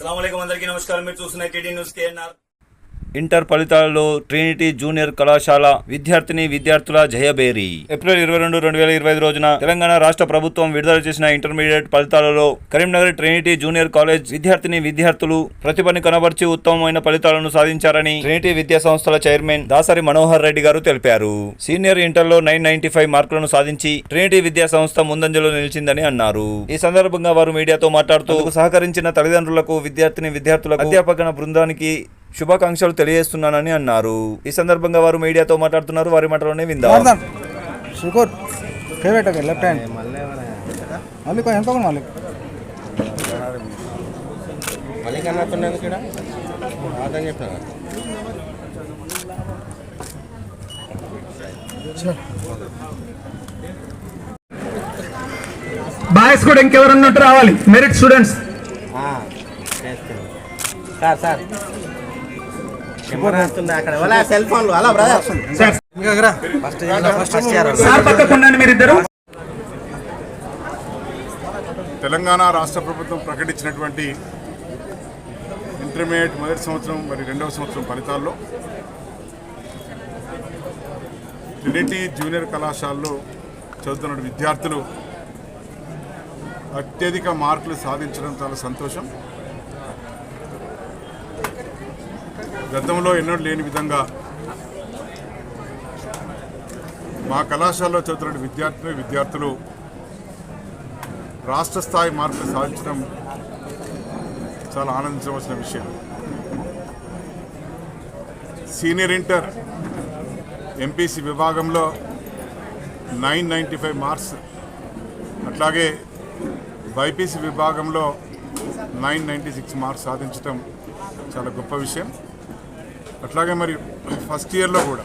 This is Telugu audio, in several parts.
అస్సలం అందరికీ నమస్కారం. మీరు చూస్తున్నారు కేటీ న్యూస్ కేఎన్ఆర్ ఇంటర్ ఫలితాలలో ట్రినిటీ జూనియర్ కళాశాల విద్యార్థిని విద్యార్థుల జయబేరి ఏప్రిల్ ఇరవై రెండు రెండు వేల ఇరవై ఐదు రోజున తెలంగాణ రాష్ట్ర ప్రభుత్వం విడుదల చేసిన ఇంటర్మీడియట్ ఫలితాలలో కరీంనగర్ ట్రినిటీ జూనియర్ కాలేజ్ విద్యార్థిని విద్యార్థులు ప్రతిభని కనబర్చి ఉత్తమమైన ఫలితాలను సాధించారని ట్రినిటీ విద్యా సంస్థల చైర్మన్ దాసరి మనోహర్ రెడ్డి గారు తెలిపారు. సీనియర్ ఇంటర్లో నైన్ నైన్టీ ఫైవ్ మార్కులను సాధించి ట్రినిటీ విద్యా సంస్థ ముందంజలో నిలిచిందని అన్నారు. ఈ సందర్భంగా వారు మీడియాతో మాట్లాడుతూ సహకరించిన తల్లిదండ్రులకు విద్యార్థిని విద్యార్థులకు అధ్యాపక బృందానికి శుభాకాంక్షలు తెలియజేస్తున్నానని అన్నారు. ఈ సందర్భంగా వారు మీడియాతో మాట్లాడుతున్నారు. వారి మాటలోనే విందాం. వాడదాం షుగర్ కే పెట్టక లెఫ్ట్ హ్యాండ్ మళ్ళీ కొంచెం ఎంతో మళ్ళీ మళ్ళీ కన్నట్టున్నాను ఇక్కడ. అదని చెప్పిన బాయ్స్ కూడా ఇంకెవరన్నట్టు రావాలి. Merit students sir sir. Cell ఫోన్లు. అలా brother sir. First first year sir పక్కకు ఉండండి మీరిద్దరు. తెలంగాణ రాష్ట్ర ప్రభుత్వం ప్రకటించినటువంటి ఇంటర్మీడియట్ మొదటి సంవత్సరం మరి రెండవ సంవత్సరం ఫలితాల్లో ట్రినిటీ జూనియర్ కళాశాలలో చదువుతున్న విద్యార్థులు అత్యధిక మార్కులు సాధించడం చాలా సంతోషం. గతంలో ఎన్నడూ లేని విధంగా మా కళాశాలలో చదువుతున్న విద్యార్థులు విద్యార్థులు రాష్ట్ర స్థాయి మార్కులు సాధించడం చాలా ఆనందించవలసిన విషయం. సీనియర్ ఇంటర్ ఎంపీసీ విభాగంలో నైన్ నైంటీ ఫైవ్ మార్క్స్ అట్లాగే బైపీసీ విభాగంలో నైన్ నైంటీ సిక్స్ మార్క్స్ సాధించడం చాలా గొప్ప విషయం. అట్లాగే మరి ఫస్ట్ ఇయర్లో కూడా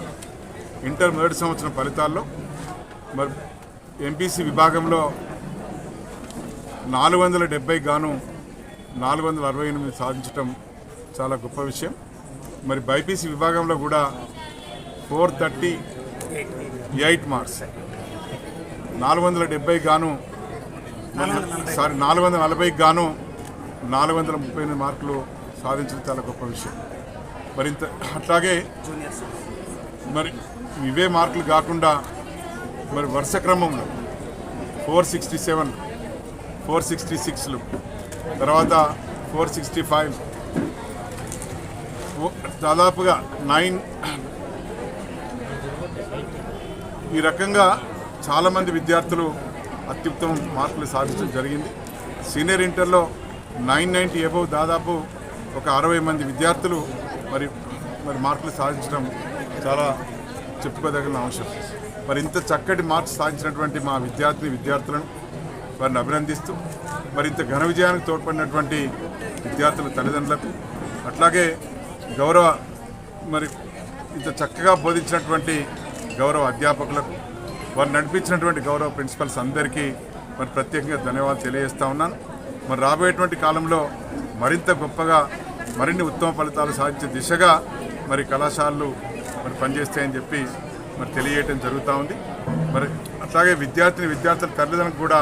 ఇంటర్ మొదటి సంవత్సరం ఫలితాల్లో మరి ఎంపీసీ విభాగంలో నాలుగు వందల డెబ్బై గాను నాలుగు వందల అరవై ఎనిమిది సాధించటం చాలా గొప్ప విషయం. మరి బైపీసీ విభాగంలో కూడా ఫోర్ థర్టీ ఎయిట్ మార్క్స్. నాలుగు వందల డెబ్బై గాను సారీ నాలుగు వందల నలభైకి గాను నాలుగు వందల ముప్పై ఎనిమిది మార్కులు సాధించడం చాలా గొప్ప విషయం. మరి ఇంత అట్లాగే మరి ఇవే మార్కులు కాకుండా మరి వరుస క్రమంలో four sixty seven four sixty సిక్స్లు తర్వాత ఫోర్ సిక్స్టీ ఫైవ్ దాదాపుగా నైన్. ఈ రకంగా చాలామంది విద్యార్థులు అత్యుత్తమ మార్కులు సాధించడం జరిగింది. సీనియర్ ఇంటర్లో నైన్ నైంటీ అబవ్ దాదాపు ఒక అరవై మంది విద్యార్థులు మరి మరి మార్కులు సాధించడం చాలా చెప్పుకోదగిన అంశం. మరి ఇంత చక్కటి మార్క్స్ సాధించినటువంటి మా విద్యార్థిని విద్యార్థులను వారిని అభినందిస్తూ మరి ఇంత ఘన విజయానికి తోడ్పడినటువంటి విద్యార్థుల తల్లిదండ్రులకు అట్లాగే గౌరవ మరి ఇంత చక్కగా బోధించినటువంటి గౌరవ అధ్యాపకులకు వారు నడిపించినటువంటి గౌరవ ప్రిన్సిపల్స్ అందరికీ మరి ప్రత్యేకంగా ధన్యవాదాలు తెలియజేస్తా ఉన్నాను. మరి రాబోయేటువంటి కాలంలో మరింత గొప్పగా మరిన్ని ఉత్తమ ఫలితాలు సాధించే దిశగా మరి కళాశాలలు మరి పనిచేస్తాయని చెప్పి మరి తెలియజేయటం జరుగుతూ ఉంది. మరి అట్లాగే విద్యార్థిని విద్యార్థుల తల్లిదండ్రులకు కూడా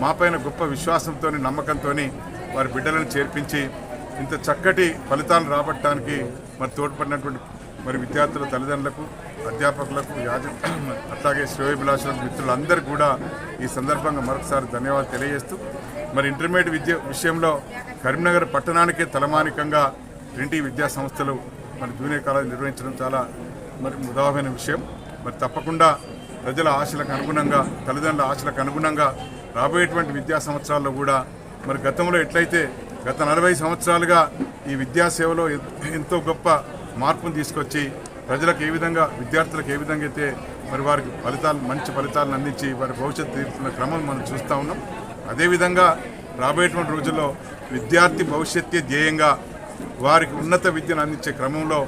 మాపైన గొప్ప విశ్వాసంతో నమ్మకంతో వారి బిడ్డలను చేర్పించి ఇంత చక్కటి ఫలితాలు రాబట్టడానికి మరి తోడ్పడినటువంటి మరి విద్యార్థుల తల్లిదండ్రులకు అధ్యాపకులకు యాజ అట్లాగే శ్రేయోభిలాషులకు మిత్రులందరూ కూడా ఈ సందర్భంగా మరొకసారి ధన్యవాదాలు తెలియజేస్తూ మరి ఇంటర్మీడియట్ విద్య విషయంలో కరీంనగర్ పట్టణానికే తలమానికంగా ట్రింటీ విద్యా సంస్థలు మరి జూనియర్ కాలేజ్ నిర్వహించడం చాలా మరి ముదావమైన విషయం. మరి తప్పకుండా ప్రజల ఆశలకు అనుగుణంగా తల్లిదండ్రుల ఆశలకు అనుగుణంగా రాబోయేటువంటి విద్యా సంవత్సరాల్లో కూడా మరి గతంలో ఎట్లయితే గత నలభై సంవత్సరాలుగా ఈ విద్యా సేవలో ఎంతో గొప్ప మార్పును తీసుకొచ్చి ప్రజలకు ఏ విధంగా విద్యార్థులకు ఏ విధంగా అయితే మరి వారికి ఫలితాలు మంచి ఫలితాలను అందించి వారి భవిష్యత్తు తీరుతున్న క్రమం మనం చూస్తూ ఉన్నాం. అదేవిధంగా రాబోయేటువంటి రోజుల్లో విద్యార్థి భవిష్యత్తే ధ్యేయంగా వారికి ఉన్నత విద్యను అందించే క్రమంలో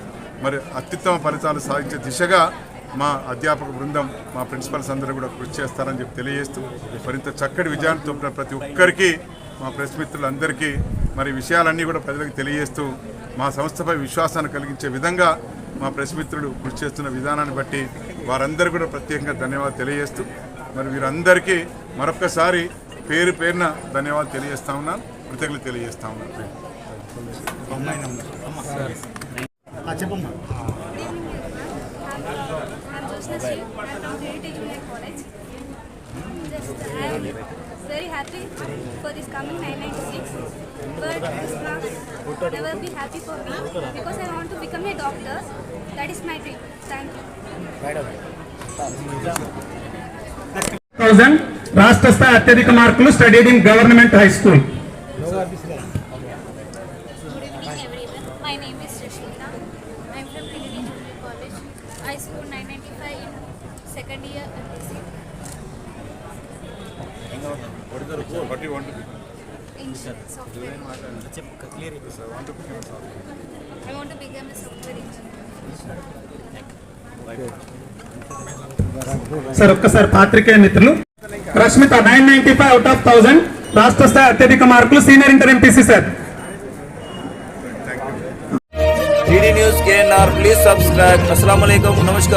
మరి అత్యుత్తమ ఫలితాలు సాధించే దిశగా మా అధ్యాపక బృందం మా ప్రిన్సిపల్స్ అందరూ కూడా కృషి చేస్తారని చెప్పి తెలియజేస్తూ మరింత చక్కటి విజయాన్ని చూపిన ప్రతి ఒక్కరికి మా ప్రెస్ మిత్రులందరికీ మరి విషయాలన్నీ కూడా ప్రజలకు తెలియజేస్తూ మా సంస్థపై విశ్వాసాన్ని కలిగించే విధంగా మా ప్రెస్ మిత్రుడు కృషి చేస్తున్న విధానాన్ని బట్టి వారందరూ కూడా ప్రత్యేకంగా ధన్యవాదాలు తెలియజేస్తూ మరి వీరందరికీ మరొక్కసారి పేరు పేరున ధన్యవాదాలు తెలియజేస్తా ఉన్నాను కృతజ్ఞతలు తెలియజేస్తా ఉన్నాను చెప్పమ్మా Josna Sri. I'm from Trinity Junior College. Just I'm very happy for this coming 996. But this marks will never be happy for me because I want to become a doctor. That is my dream. Thank you. Thousand రాష్ట్ర స్థాయి అత్యధిక మార్కులు studied in government high school Good evening, everyone. My name is Rashmita. I'm from Trinity Junior College. I scored 995 in second year MSc. In software. sir ఒక్కసారి పాత్రికేయ మిత్రులు Rashmitha nine ninety five out of thousand రాష్ట్ర స్థాయి అత్యధిక మార్కులు senior inter MPC sir news KNR please subscribe అస్సలం నమస్కారం